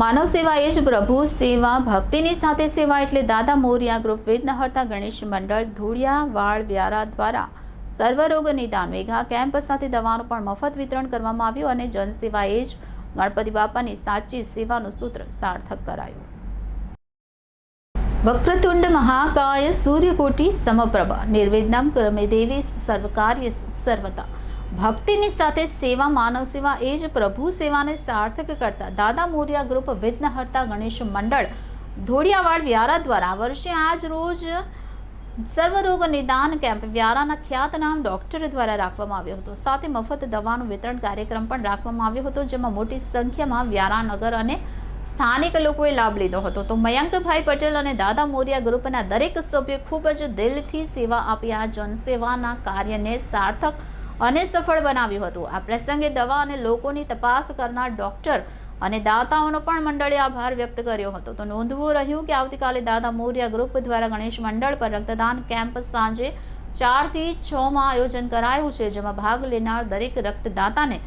માનવ સેવા એ જ પ્રભુ સેવા, ભક્તિની સાથે સેવા એટલે દાદા મોરિયા ગ્રુપ વિઘ્નહર્તા ગણેશ મંડળ ધૂળિયા વાળ વ્યારા દ્વારા સર્વરોગ નિદાન મેઘા કેમ્પ સાથે દવાનું પણ મફત વિતરણ કરવામાં આવ્યું અને જનસેવા એ જ ગણપતિ બાપાની સાચી સેવાનું સૂત્ર સાર્થક કરાયું. વક્રતુંડ મહાકાય સૂર્યકોટી સમપ્રભા નિર્વેદનમ કરમે દેવી સર્વકાર્ય સર્વતા. ભક્તિની સાથે સેવા, માનવ સેવા, એ જ પ્રભુ સેવાને સાર્થક કરતા દાદા મોરિયા ગ્રુપ વિઘ્નહર્તા ગણેશ મંડળ ધોળિયાવાડ વ્યારા દ્વારા વર્ષે આજ રોજ સર્વરોગ નિદાન કેમ્પ વ્યારાના ખ્યાતનામ ડોક્ટર દ્વારા રાખવામાં આવ્યો હતો. સાથે મફત દવાનું વિતરણ કાર્યક્રમ પણ રાખવામાં આવ્યો હતો, જેમાં મોટી સંખ્યામાં વ્યારા નગર અને સ્થાનિક લોકોએ લાભ લીધો હતો. તો મયંકભાઈ પટેલ અને દાદા મોરિયા ગ્રુપના દરેક સભ્યો ખૂબ જ દિલથી સેવા આપી આ જનસેવાના કાર્યને સાર્થક અને સફળ બનાવ્યું હતું. આ પ્રસંગે દવા અને લોકોની તપાસ કરનાર ડોક્ટર અને દાતાઓનો પણ મંડળે આભાર વ્યક્ત કર્યો હતો. તો નોંધવું રહ્યું કે આવતીકાલે દાદા મોર્યા ગ્રુપ દ્વારા ગણેશ મંડળ પર રક્તદાન કેમ્પ સાંજે ચારથી છમાં આયોજન કરાયું છે, જેમાં ભાગ લેનાર દરેક રક્તદાતાને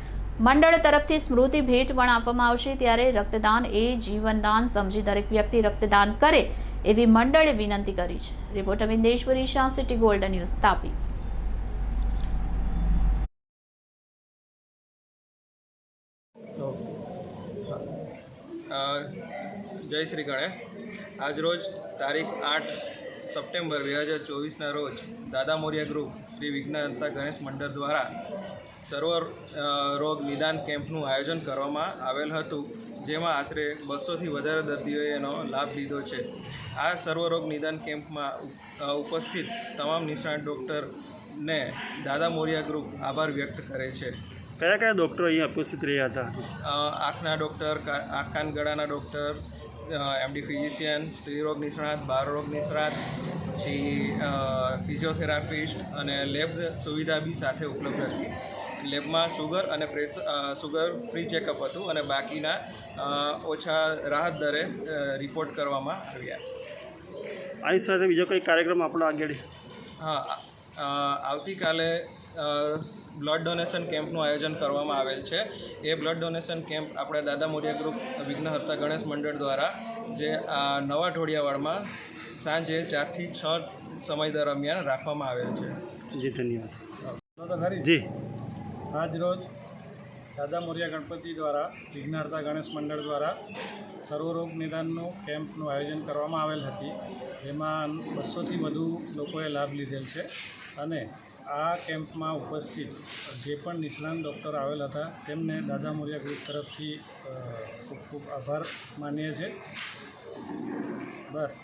મંડળ તરફથી સ્મૃતિ ભેટ પણ આપવામાં આવશે. ત્યારે રક્તદાન એ જીવનદાન સમજી દરેક વ્યક્તિ રક્તદાન કરે એવી મંડળે વિનંતી કરી છે. Report Vindeshwari Shah, city golden news, Tapi. અ, જય શ્રી ગણેશ. આજરોજ તારીખ આઠ સપ્ટેમ્બર બે હજાર ચોવીસના રોજ દાદા મોરિયા ગ્રુપ શ્રી વિઘ્નહર્તા ગણેશ મંડળ દ્વારા સર્વ રોગ નિદાન કેમ્પનું આયોજન કરવામાં આવેલ હતું જેમાં આશરે બસોથી વધારે દર્દીઓએ એનો લાભ લીધો છે. આ સર્વરોગ નિદાન કેમ્પમાં ઉપસ્થિત તમામ નિષ્ણાત ડૉક્ટરને દાદા મોરિયા ગ્રુપ આભાર વ્યક્ત કરે છે. કયા કયા ડૉક્ટરો અહીંયા ઉપસ્થિત રહ્યા હતા? આંખના ડૉક્ટર કા- આંખ કાન ગળાના ડૉક્ટર એમડી ફિઝિશિયન સ્ત્રીરોગ નિષ્ણાત બાળરોગ નિષ્ણાત પછી ફિઝિયોથેરાપિસ્ટ અને લેબ સુવિધા બી સાથે ઉપલબ્ધ હતી. લેબમાં સુગર અને પ્રેસ સુગર ફ્રી ચેકઅપ હતું અને બાકીના ઓછા રાહત દરે રિપોર્ટ કરવામાં આવ્યા. આની સાથે બીજો કંઈ કાર્યક્રમ આપણો આગળ? હા આવતીકાલે બ્લડ ડોનેશન કેમ્પનું આયોજન કરવામાં આવેલ છે. એ બ્લડ ડોનેશન કેમ્પ આપણે દાદા મોરિયા ગ્રુપ વિઘ્નહર્તા ગણેશ મંડળ દ્વારા જે આ નવા ઢોળિયાવાડમાં સાંજે ચારથી છ સમય દરમિયાન રાખવામાં આવેલ છે. જી ધન્યવાદ. જી. આજ રોજ દાદા મોરિયા ગણપતિ દ્વારા વિઘ્નાર્તા ગણેશ મંડળ દ્વારા સર્વરોગ નિદાનનું કેમ્પનું આયોજન કરવામાં આવેલ હતી. જેમાં બસોથી વધુ લોકોએ લાભ લીધેલ છે. અને આ કેમ્પમાં ઉપસ્થિત જે પણ નિષ્ણાંત ડૉક્ટર આવેલ હતા, તેમને દાદા મોરિયા ગ્રુપ તરફથી ખૂબ ખૂબ આભાર માનીએ છીએ. બસ.